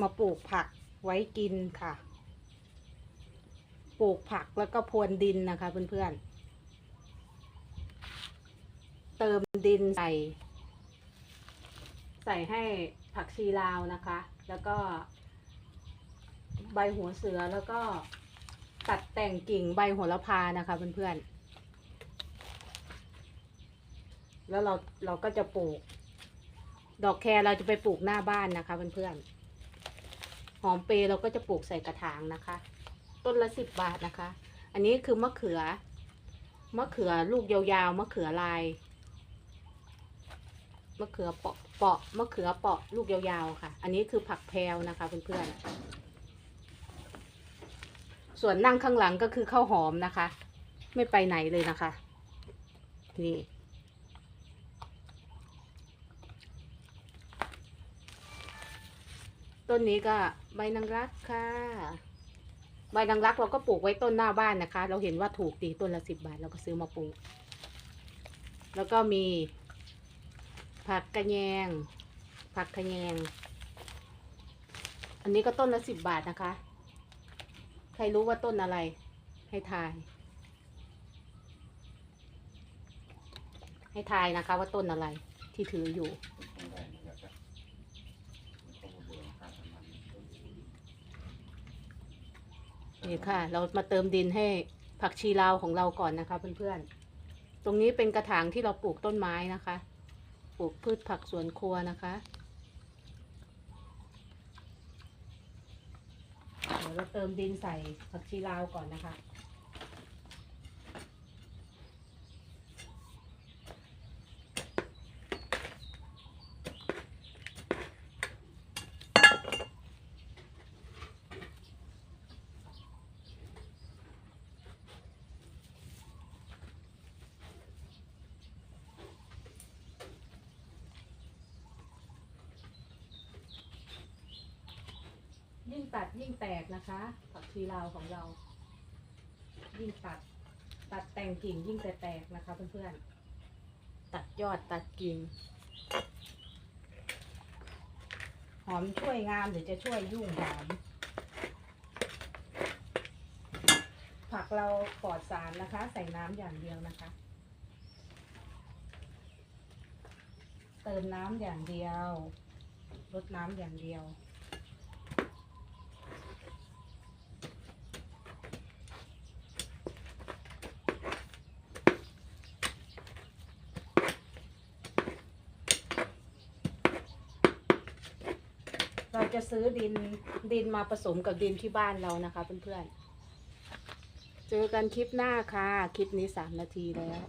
มาปลูกผักไว้กินค่ะ ปลูกผักแล้วก็พรวนดินนะคะ เพื่อนๆ เติมดินใส่ ใส่ให้ผักชีลาวนะคะ แล้วก็ ใบหัวเสือแล้วก็ตัดแต่งกิ่งใบโหัวละพานะคะ เพื่อนๆ แล้วเราเราก็จะปลูก ดอกแครเราจะไปปลูกหน้าบ้านนะคะ เพื่อนๆ หอมเปร์เราก็จะปลูกใส่กระถางนะคะ ต้นละสิบบาทนะคะ อันนี้คือมะเขือ มะเขือลูกยาวๆ มะเขือลาย มะเขือเปาะเปาะมะเขือเปาะลูกยาวๆ ค่ะ อันนี้คือผักแพรวนะคะเพื่อนๆ ส่วนนั่งข้างหลังก็คือข้าวหอมนะคะ ไม่ไปไหนเลยนะคะ นี่ ต้นนี้ก็ใบนางรักค่ะ ใบนางรักเราก็ปลูกไว้ต้นหน้าบ้านนะคะ เราเห็นว่าถูกดีต้นละสิบบาทเราก็ซื้อมาปลูก แล้วก็มี ผักกระแยง ผักขะแยง อันนี้ก็ต้นละสิบบาทนะคะ ใครรู้ว่าต้นอะไรให้ทาย ให้ทายนะคะว่าต้นอะไรที่ถืออยู่ นี่ค่ะ เรามาเติมดินให้ผักชีลาวของเราก่อนนะคะ เพื่อนๆ ตรงนี้เป็นกระถางที่เราปลูกต้นไม้นะคะ ปลูกพืชผักสวนครัวนะคะเดี๋ยวเราเติมดินใส่ผักชีลาวก่อนนะคะ ยิ่งตัดยิ่งแตกนะคะผักชีลาวของเรา ยิ่งตัด ตัดแต่งกิ่งยิ่งแต่แตกนะคะเพื่อนๆตัดยอดตัดกิ่งหอมช่วยงามหรือจะช่วยยุ่งหอมผักเราปลอดสารนะคะ ใส่น้ำอย่างเดียวนะคะ เติมน้ำอย่างเดียวลดน้ำอย่างเดียว เราจะซื้อดินดินมาผสมกับดินที่บ้านเรานะคะเพื่อนๆ เจอกันคลิปหน้าค่ะ คลิปนี้สามนาทีแล้ว